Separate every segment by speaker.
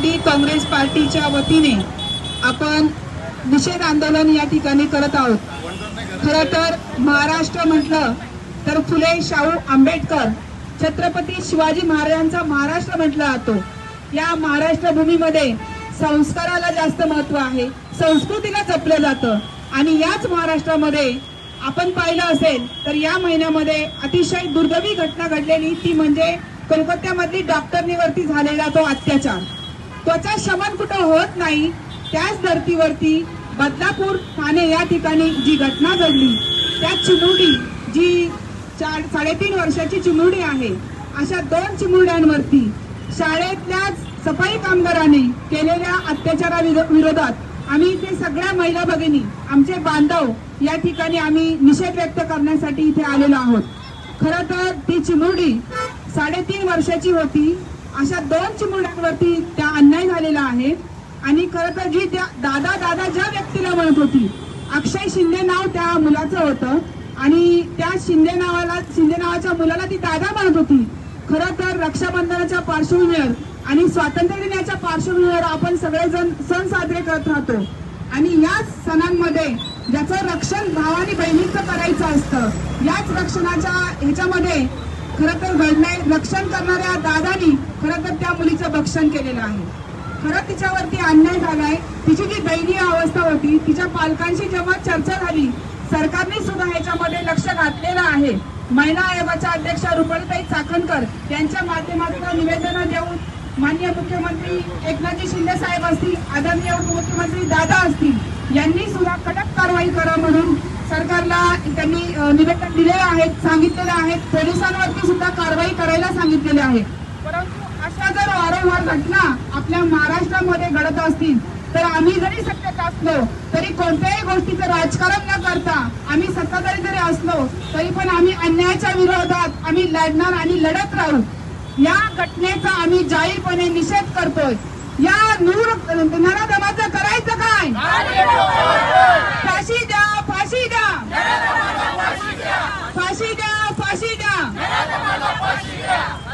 Speaker 1: राष्ट्रवादी काँग्रेस पार्टीच्या वतीने आपण निषेध आंदोलन या ठिकाणी करत आहोत. खर तर महाराष्ट्र म्हटलं तर फुले शाहू आंबेडकर छत्रपती शिवाजी महाराजांचा महाराष्ट्र म्हटला जातो. या महाराष्ट्र भूमीमध्ये संस्काराला जास्त महत्त्व आहे संस्कृतीला जपलं जातं आणि याच महाराष्ट्रामध्ये आपण पाहिलं असेल तर या महिन्यामध्ये अतिशय दुर्दैवी घटना घडलेली ती म्हणजे कोलकात्यामधली डॉक्टरनीवरती झालेला तो अत्याचार. त्वचा शमन कुठं होत नाही त्याच धर्तीवरती बदलापूर ठाणे या ठिकाणी जी घटना घडली त्या चिमुरडी जी चार साडेतीन वर्षाची चिमुरडी आहे अशा दोन चिमुरड्यांवरती शाळेतल्याच सफाई कामगाराने केलेल्या अत्याचाराविरोधात आम्ही इथे सगळ्या महिला भगिनी आमचे बांधव या ठिकाणी आम्ही निषेध व्यक्त करण्यासाठी इथे आलेलो आहोत. खर तर ती चिमुरडी साडेतीन वर्षाची होती अशा दोन चिमुरड्यांवरती आहे आणि खरं तर जी त्या दादा दादा ज्या व्यक्तीला म्हणत होती अक्षय शिंदे नाव त्या मुलाचं होतं. आणि त्या शिंदे नावाला शिंदे नावाच्या मुलाला ती दादा म्हणत होती. खरं तर रक्षाबंधनाच्या पार्श्वभूमीवर आणि स्वातंत्र्य दिनाच्या पार्श्वभूमीवर आपण सगळेजण सण साजरे करत राहतो. आणि याच सणांमध्ये ज्याचं रक्षण भावानी बहिणीचं करायचं असतं याच रक्षणाच्या ह्याच्यामध्ये खरं तर घडणे रक्षण करणाऱ्या दादानी खरं तर त्या मुलीचं भक्षण केलेलं आहे. खरं तिच्यावरती अन्याय झालाय. तिची जी दयनीय अवस्था होती तिच्या पालकांशी जेव्हा चर्चा झाली सरकारने सुद्धा ह्याच्यामध्ये लक्ष घातलेलं आहे. महिला आयोगाच्या अध्यक्षा रुपालीताई चाकणकर यांच्या माध्यमातून निवेदन देऊन माननीय मुख्यमंत्री एकनाथजी शिंदे साहेब असतील आदरणीय उपमुख्यमंत्री दादा असतील यांनी सुद्धा कडक कारवाई करा म्हणून सरकारला त्यांनी निवेदन दिले आहेत सांगितलेले आहेत पोलिसांवरती सुद्धा कारवाई करायला सांगितलेले आहे. अशा जर वारंवार घटना आपल्या महाराष्ट्रामध्ये घडत असतील तर आम्ही जरी सत्तेत असलो तरी कोणत्याही गोष्टीचं राजकारण न करता आम्ही सत्ताधारी जरी असलो तरी पण आम्ही अन्यायाच्या विरोधात आम्ही लढणार आणि लढत राहू. या घटनेचा आम्ही जाहीरपणे निषेध करतोय. या नूर नराधमाचं करायचं काय? फाशी द्या फाशी द्या फाशी द्या. फाशी द्या.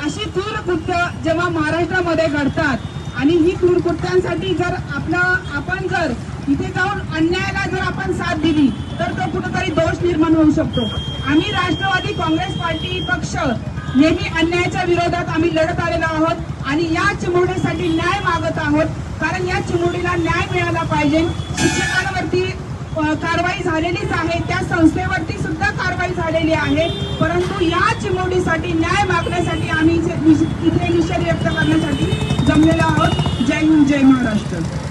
Speaker 1: अशी थूर कृत्य जेव्हा महाराष्ट्रामध्ये घडतात आणि ही थूर कृत्यांसाठी जर आपला आपण जर इथे जाऊन अन्यायाला जर आपण साथ दिली तर तो कुठेतरी दोष निर्माण होऊ शकतो. आम्ही राष्ट्रवादी काँग्रेस पार्टी पक्ष नेहमी अन्यायाच्या विरोधात आम्ही लढत आलेलो आहोत आणि या चिमुरडीसाठी न्याय मागत आहोत कारण या चिमुरडीला न्याय मिळाला पाहिजे. शिक्षकांवरती कारवाई झालेलीच आहे. त्या संस्थेवरती कारवाई झालेली आहे. परंतु या चिमवडीसाठी न्याय मागण्यासाठी आम्ही इथे इथे निषेध व्यक्त करण्यासाठी जमलेलो आहोत. जय हिंद जय महाराष्ट्र.